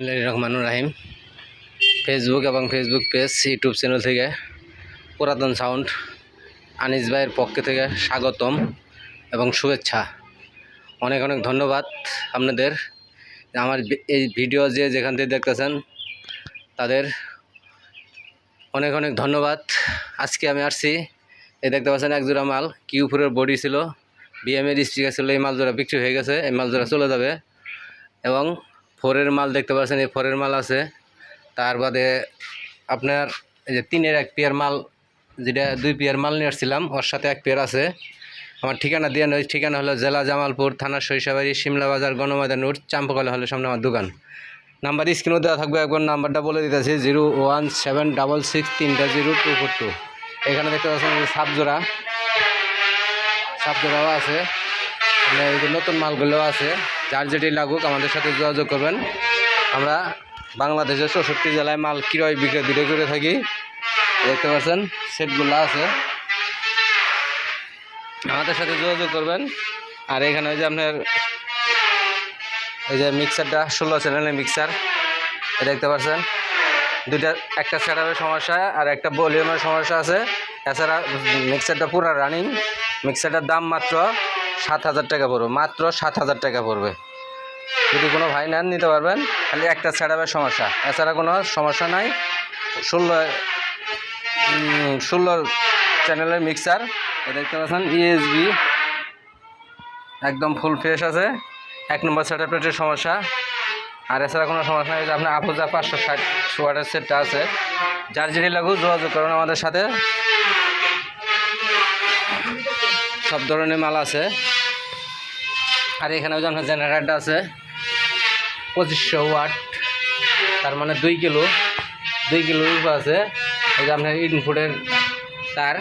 রহমানুর রাহিম। ফেসবুক এবং Facebook page YouTube channel থেকে পুরাতন সাউন্ড আনিস ভাইয়ের পক্ষ থেকে স্বাগতম এবং শুভেচ্ছা। অনেক অনেক ধন্যবাদ আপনাদের। আমার এই ভিডিও যে যেখান থেকে দেখতেছেন, তাদের অনেক অনেক ধন্যবাদ। আজকে আমি আসছি, এই দেখতে পাচ্ছেন এক জোড়া মাল কিউপুরের বডি ছিল বিএমের স্টিকার ছিল, এই মাল জোড়া বিক্রি হয়ে গেছে, এই মাল জোড়া চলে যাবে। এবং ফোরের মাল দেখতে পাচ্ছেন, এই ফোরের মাল আছে। তার বাদে আপনার এই যে তিনের এক পেয়ার মাল, যেটা দুই পেয়ার মাল নিয়ে আসছিলাম, ওর সাথে এক পেয়ার আছে। আমার ঠিকানা দিয়ে ওই ঠিকানা হলো জেলা জামালপুর, থানা সরিষাবাড়ি শিমলা বাজার গণময়দান রোড চাম্পকলা হলে সামনে আমার দোকান। নাম্বার স্ক্রিনও দেওয়া থাকবে, একবার নাম্বারটা বলে দিতেছি, zero one seven double six তিনটা জিরো টু ফোর টু। এখানে দেখতে পাচ্ছেন সাপজোড়া। সাপজোড়াও আছে। নতুন মালগুলো আছে। যার যেটি লাগুক, আমাদের সাথে যোগাযোগ করবেন। আমরা বাংলাদেশের চৌষট্টি জেলায় মাল ক্রয় বিক্রয় দুটো করে থাকি। দেখতে পাচ্ছেন, সেটগুলো আছে। আমাদের সাথে যোগাযোগ করবেন। আর এখানে ওই যে আপনার এই যে মিক্সারটা ষোলো চ্যানেলের মিক্সার দেখতে পাচ্ছেন, দুইটা, একটা সেটআপের সমস্যা আর একটা ভলিউমের সমস্যা আছে। এছাড়া মিক্সারটা পুরো রানিং মিক্সারটার দাম মাত্র সাত হাজার টাকা পড়বে, মাত্র সাত হাজার টাকা পড়বে। যদি কোনো ভাই নেন, নিতে পারবেন। খালি একটা সেটআপের সমস্যা। এছাড়া কোনো সমস্যা নাই। ষোলো ষোলো চ্যানেলের মিক্সার দেখতে পাচ্ছেন ইএসবি একদম ফুল ফ্রেশ আছে। এক নম্বর সেট প্লেটের সমস্যা। আর এছাড়া কোনো সমস্যা নেই আপনার আপুজা পাঁচশো ষাট ওয়াটের সেটটা আছে। যার যেটি লাগুক, যোগাযোগ করুন আমাদের সাথে। সব ধরনের মাল আছে। আর এখানে ওই জেনারেটর আছে, পঁচিশশো ওয়াট, তার মানে দুই কিলো দুই কিলো আছে ওই যে আপনার ইনপুটের তার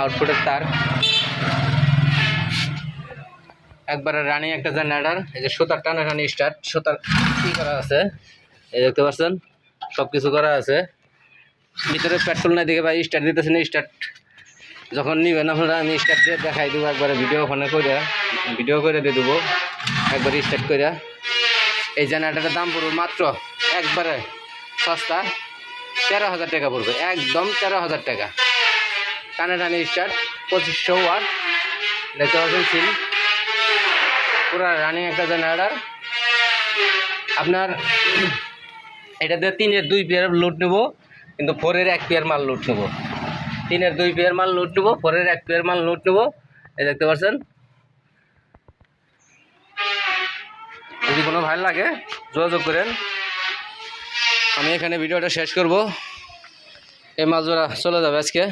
আউটপুটের তার। একবারে রানিং একটা জেনারেটার এই যে সুতার টানা টানি স্টার্ট সুতার কী করা আছে, এই দেখতে পাচ্ছেন সব কিছু করা আছে। ভিতরে পেট্রোল না দিকে ভাই স্টার্ট দিতেছে না স্টার্ট যখন নিবেন, আপনারা আমি স্টার্ট দিয়ে দেখাই দেবো, একবারে ভিডিও ওখানে করে ভিডিও করে দিয়ে দেবো, একবারে স্টার্ট করে এই জেনারেটারের দাম পড়বে মাত্র একবারে সস্তা তেরো হাজার টাকা পড়বে, একদম তেরো হাজার টাকা। টানে টানে স্টার্ট পঁচিশশো ওয়াট দেখতে পাচ্ছেন সিল পুরা রানিং একটা জেনারেটার। আপনার এটাতে তিনের দুই পেয়ার লোড নেব, কিন্তু ফোরের এক পেয়ার মাল লোড নেব। তিনের দুই পেয়ার মাল লোড নেব, পরের এক পেয়ার মাল লোড নেব। এই দেখতে পাচ্ছেন? যদি কোনো ভালো লাগে, যোগাযোগ করেন। আমি এখানে ভিডিওটা শেষ করব। এই মাছ ধরা চলে যাবে আজকে।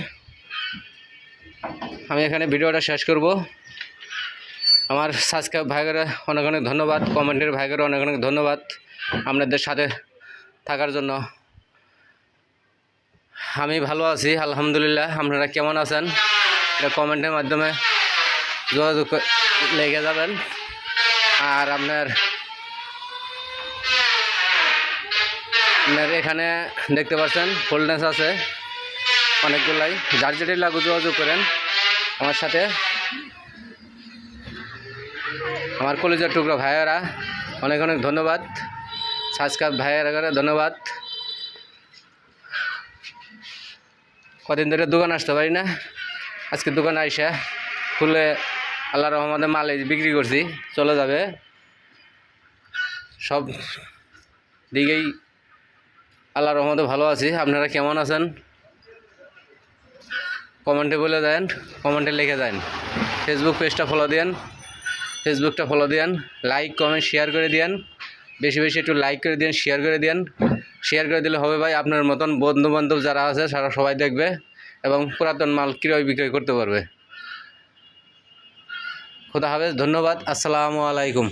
আমি এখানে ভিডিওটা শেষ করব। আমার সাবস্ক্রাইব ভাইগেরা অনেক অনেক ধন্যবাদ কমেন্টের ভাইগেরা অনেক অনেক ধন্যবাদ। আপনাদের সাথে থাকার জন্য। আমি ভালো আছি, আলহামদুলিল্লাহ। আপনারা কেমন আছেন? এটা কমেন্টের মাধ্যমে যোগাযোগ লেগে যাবেন। আর আপনার আপনার এখানে দেখতে পাচ্ছেন ফুলনেস আছে। অনেকগুলাই। যার যেটি লাগু যোগাযোগ করেন আমার সাথে। আমার কলেজের টুকরো ভাইয়েরা, অনেক অনেক ধন্যবাদ। সাজকাপ ভাইয়েরা ধন্যবাদ। কদিন ধরে দোকান আসতে পারি না। আজকে দোকান আইসা, খুলে আল্লাহ রহমতে মাল বিক্রি করছি, চলে যাবে। সব দিকেই আল্লাহ রহমতে ভালো আছি। আপনারা কেমন আছেন? কমেন্টে বলে দেন, কমেন্টে লিখে দেন। ফেসবুক পেজটা ফলো দেন ফেসবুকটা ফলো দেন লাইক কমেন্ট শেয়ার করে দেন বেশি বেশি একটু লাইক করে দেন শেয়ার করে দেন শেয়ার করে দিলে হবে ভাই, আপনার মতন বন্ধু বান্ধব যারা আছে, সারা সবাই দেখবে এবং পুরাতন মাল ক্রয় বিক্রয় করতে পারবে। খোদা হাফেজ, ধন্যবাদ, আসসালামু আলাইকুম।